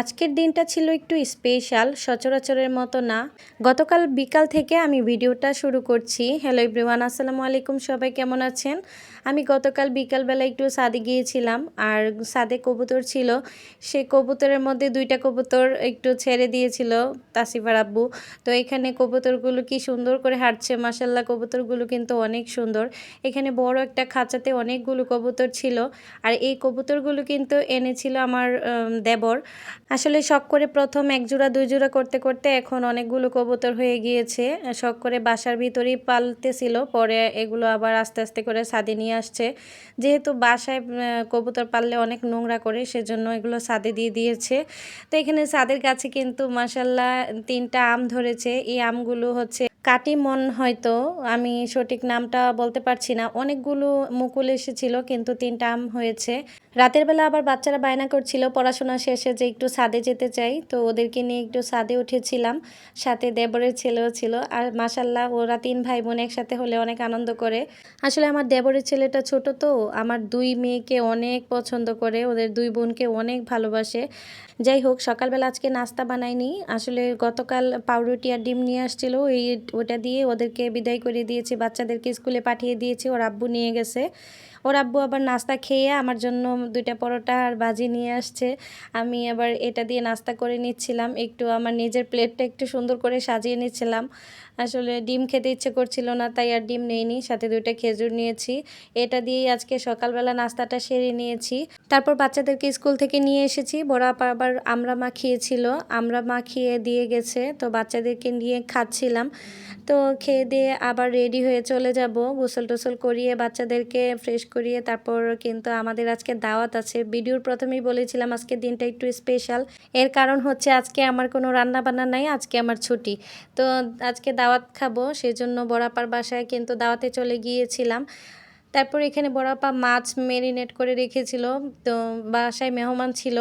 আজকের দিনটা ছিল একটু স্পেশাল সচরাচরের মতো না। গতকাল বিকাল থেকে আমি ভিডিওটা শুরু করছি। হ্যালো এভরিওয়ান আসসালামু আলাইকুম, সবাই কেমন আছেন? আমি গতকাল বিকালবেলা একটু সাদে গিয়েছিলাম, আর সাদে কবুতর ছিল। সেই কবুতরের মধ্যে দুইটা কবুতর একটু ছেড়ে দিয়েছিল, তাসিফার আব্বু। তো এখানে কবুতরগুলো কি সুন্দর করে হাঁটছে মাসাল্লাহ কবুতরগুলো কিন্তু অনেক সুন্দর। এখানে বড় একটা খাঁচাতে অনেকগুলো কবুতর ছিল, আর এই কবুতরগুলো কিন্তু এনেছিল আমার দেবর। আসলে শখ করে প্রথম এক জোড়া, দুই জোড়া করতে করতে এখন অনেকগুলো কবুতর হয়ে গিয়েছে। শখ করে বাসার ভিতরেই পালতেছিল, পরে এগুলো আবার আস্তে আস্তে করে সাদে নিয়ে আসছে। যেহেতু বাসায় কবুতর পাললে অনেক নোংরা করে, সেজন্য এগুলো সাদে দিয়ে দিয়েছে। তো এখানে সাদের কাছে কিন্তু মাসাল্লাহ তিনটা আম ধরেছে। এই আমগুলো হচ্ছে কাটিমন হয়তো, আমি সঠিক নামটা বলতে পারছি না। অনেকগুলো মুকুল এসেছিল, কিন্তু তিনটা আম হয়েছে। রাতের বেলা আবার বাচ্চারা বায়না করছিল, পড়াশোনা শেষে যে একটু সাদে যেতে চাই, তো ওদেরকে নিয়ে একটু সাদে উঠেছিলাম। সাথে দেবরের ছেলেও ছিল, আর মাসাল্লাহ ওরা তিন ভাই বোন একসাথে হলে অনেক আনন্দ করে। আসলে আমার দেবরের ছেলেটা ছোট তো, আমার দুই মেয়েকে অনেক পছন্দ করে, ওদের দুই বোনকে অনেক ভালোবাসে। যাই হোক, সকালবেলা আজকে নাস্তা বানাইনি। আসলে গতকাল পাউরুটি আর ডিম নিয়ে আসছিল এই ওটা দিয়ে ওদেরকে বিদায় করে দিয়েছি, বাচ্চাদেরকে স্কুলে পাঠিয়ে দিয়েছি, ওর আব্বু নিয়ে গেছে। ওর আব্বু আবার নাস্তা খেয়ে আমার জন্য দুইটা পরোটা আর বাজি নিয়ে আসছে। আমি আবার এটা দিয়ে নাস্তা করে নিচ্ছিলাম, একটু আমার নিজের প্লেটটা একটু সুন্দর করে সাজিয়ে নিচ্ছিলাম। আসলে ডিম খেতে ইচ্ছে করছিল না, তাই আর ডিম নেইনি, সাথে দুইটা খেজুর নিয়েছি। এটা দিয়েই আজকে সকালবেলা নাস্তাটা সেরে নিয়েছি। তারপর বাচ্চাদেরকে স্কুল থেকে নিয়ে এসেছি, বড় আপা আবার আমরা মাখিয়েছিল, আমরা মাখিয়ে দিয়ে গেছে, তো বাচ্চাদেরকে নিয়ে খাচ্ছিলাম। তো খেয়ে দিয়ে আবার রেডি হয়ে চলে যাব। গোসল টোসল করিয়ে বাচ্চাদেরকে ফ্রেশ করিয়ে তারপর কিন্তু আমাদের আজকে দাওয়াত আছে। ভিডিওর প্রথমেই বলেছিলাম আজকে দিনটা একটু স্পেশাল এর কারণ হচ্ছে আজকে আমার কোনো রান্না বান্না নাই, আজকে আমার ছুটি। তো আজকে দাওয়াত খাব, সেজন্য বড়াপার বাসায় কিন্তু দাওয়াতে চলে গিয়েছিলাম। তারপর এখানে বড়াপা মাছ মেরিনেট করে রেখেছিল। তো বাসায় মেহমান ছিল।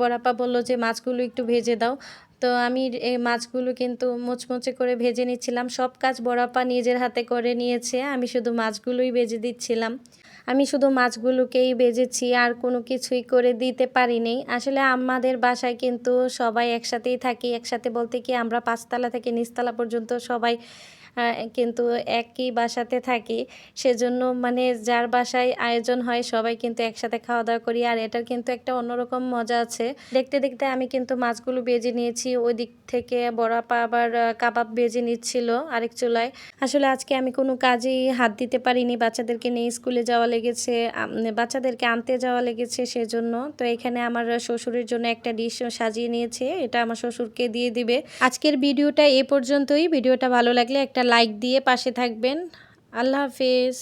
বড়াপা বলল যে, মাছগুলো একটু ভেজে দাও। তো আমি এই মাছগুলো কিন্তু মুচমুচে করে ভেজে নিচ্ছিলাম। সব কাজ বড়াপা নিজের হাতে করে নিয়েছে। আমি শুধু মাছগুলোই ভেজে দিচ্ছিলাম। আমি শুধু মাছগুলোকেই বেজেছি আর কোনো কিছুই করে দিতে পারিনি। আসলে আমাদের বাসায় কিন্তু সবাই একসাথেই থাকি। একসাথে বলতে কি, আমরা পাঁচতলা থেকে নিচতলা পর্যন্ত সবাই কিন্তু একই বাসাতে থাকি। সেজন্য মানে যার বাসায় আয়োজন হয়, সবাই কিন্তু একসাথে খাওয়া দাওয়া করি। আর এটার কিন্তু একটা অন্যরকম মজা আছে। দেখতে দেখতে আমি কিন্তু মাছগুলো বেজে নিয়েছি। ওই দিক থেকে বড় পা আবার কাবাব বেজে নিচ্ছিল আরেক চুলায়। আসলে আজকে আমি কোনো কাজেই হাত দিতে পারিনি। বাচ্চাদেরকে নিয়ে স্কুলে যাওয়া লেগেছে বাচ্চাদেরকে আনতে যাওয়া লেগেছে সেজন্য। তো এখানে আমার শ্বশুরের জন্য একটা ডিশ সাজিয়ে নিয়েছে। এটা আমার শ্বশুরকে দিয়ে দিবে। আজকের ভিডিওটা এ পর্যন্তই। ভিডিওটা ভালো লাগলে একটা লাইক দিয়ে পাশে থাকবেন। আল্লাহ হাফেজ।